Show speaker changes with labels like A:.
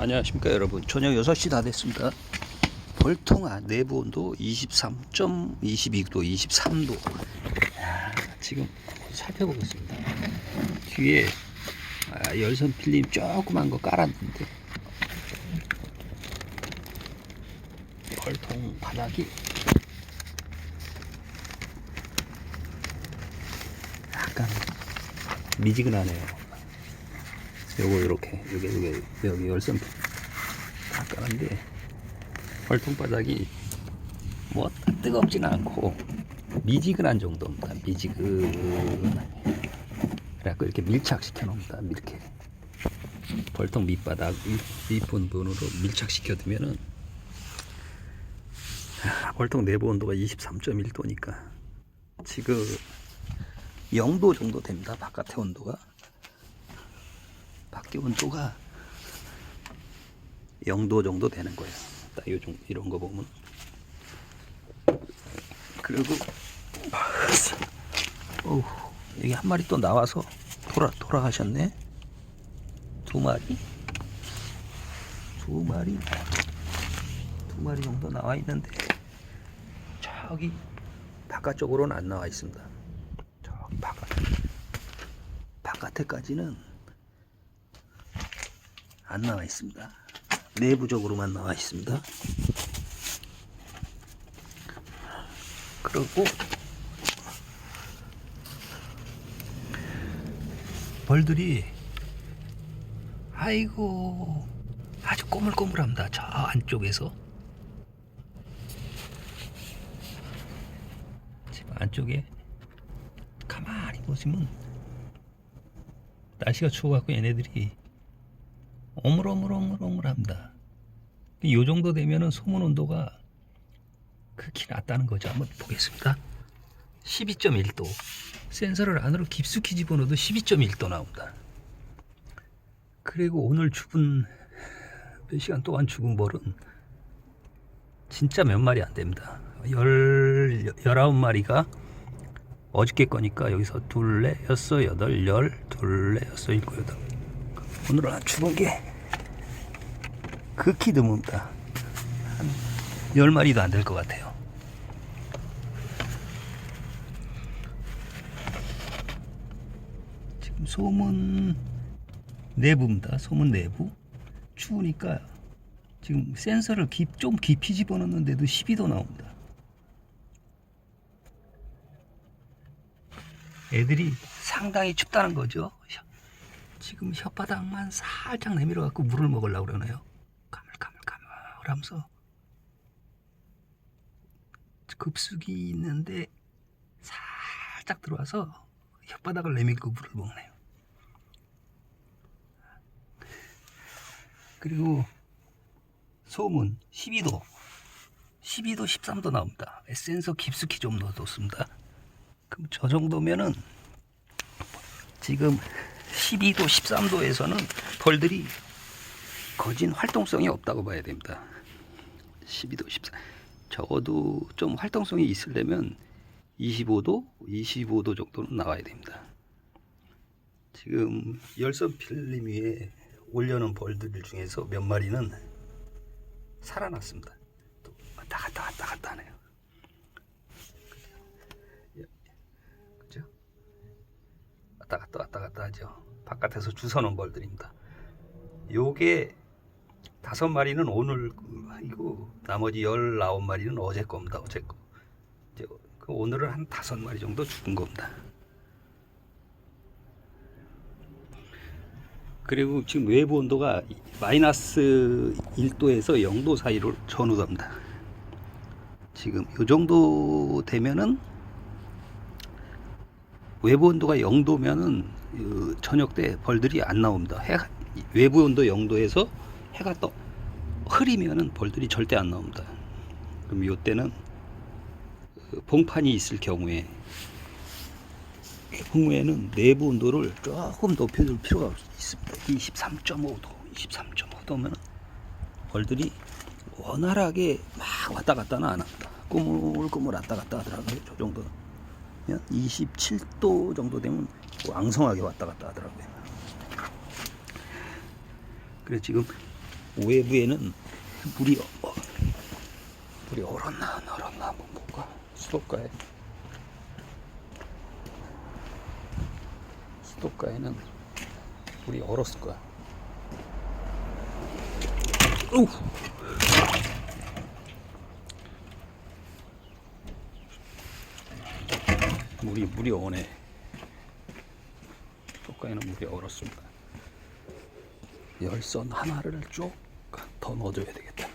A: 안녕하십니까 여러분. 저녁 6시 다 됐습니다. 벌통 아, 내부 온도 23.22도 23도. 야, 지금 살펴보겠습니다. 뒤에 아, 열선 필름 조그만 거 깔았는데. 벌통 바닥이. 약간 미지근하네요 요거 이렇게 여기 여기 여기 열선 다 깔았는데 벌통 바닥이 뭐 뜨겁지는 않고 미지근한 정도입니다. 미지근. 그래갖고 이렇게 밀착시켜 놓습니다. 이렇게 벌통 밑바닥 밑부분으로 밀착시켜 두면은 아, 벌통 내부 온도가 23.1도니까 지금 0도 정도 됩니다. 바깥의 온도가. 밖에 온도가 0도 정도 되는 거예요. 딱 요정 이런 거 보면. 그리고 어우, 여기 한 마리 또 나와서 돌아 돌아가셨네. 두 마리. 두 마리. 두 마리 정도 나와 있는데 저기 바깥쪽으로는 안 나와 있습니다. 저기 바깥 바깥에까지는 안 나와 있습니다. 내부적으로만 나와 있습니다. 그리고 벌들이 아이고 아주 꼬물꼬물합니다. 저 안쪽에서 지금 안쪽에 가만히 보시면 날씨가 추워갖고 얘네들이 오물오물오물오물합니다. 이 정도 되면은 소문 온도가 극히 낮다는 거죠. 한번 보겠습니다. 12.1도. 센서를 안으로 깊숙이 집어넣어도 12.1도 나옵니다. 그리고 오늘 죽은 몇 시간 동안 죽은 벌은 진짜 몇 마리 안 됩니다. 열, 열아홉 마리가 어저께 거니까 여기서 둘, 넷, 여섯, 여덟, 열, 둘, 넷, 여섯, 일곱, 여덟. 오늘은 죽은 게 극히 드뭅니다. 한 10마리도 안 될 것 같아요. 지금 소문 내부입니다. 소문 내부. 추우니까 지금 센서를 깊, 좀 깊이 집어넣는데도 12도 나옵니다. 애들이 상당히 춥다는 거죠. 지금 혓바닥만 살짝 내밀어 갖고 물을 먹으려고 그러네요. 가물가물가물 하면서 급숙이 있는데 살짝 들어와서 혓바닥을 내밀고 물을 먹네요. 그리고 소문 12도 12도 13도 나옵니다. 센서 깊숙이 좀 넣어뒀습니다. 그럼 저 정도면은 지금 12도, 13도에서는 벌들이 거진 활동성이 없다고 봐야 됩니다. 12도, 14. 적어도 좀 활동성이 있으려면 25도, 25도 정도는 나와야 됩니다. 지금 열선 필름 위에 올려놓은 벌들 중에서 몇 마리는 살아났습니다. 또 왔다 갔다 왔다 갔다 하네요. 그죠? 왔다 갔다 하죠. 바깥에서 주워놓은 벌들입니다. 요게 다섯 마리는 오늘 이고 나머지 열아홉 마리는 어제 겁니다. 어제 거. 그 오늘은 한 다섯 마리 정도 죽은 겁니다. 그리고 지금 외부 온도가 마이너스 1도에서 0도 사이로 전후됩니다. 지금 이 정도 되면은 외부 온도가 0도면은 그 저녁 때 벌들이 안 나옵니다. 해가, 외부 온도 0도에서 해가 떠 흐리면은 벌들이 절대 안 나옵니다. 그럼 이때는 그 봉판이 있을 경우에 경우에는 내부 온도를 조금 높여줄 필요가 있습니다. 23.5도, 23.5도면 벌들이 원활하게 막 왔다 갔다는 안 합니다. 꾸물꾸물 왔다 갔다 하더라고요. 저 정도. 27도 정도 되면 왕성하게 왔다 갔다 하더라고요. 그래 지금 외부에는 물이 어, 물이 얼었나 안 얼었나 한번 볼까 수도가에 수도가에는 물이 얼었을 거야. 우! 물이 물이 오네. 수도가에는 물이 얼었습니다. 열선 하나를 쭉 더 넣어줘야 되겠다.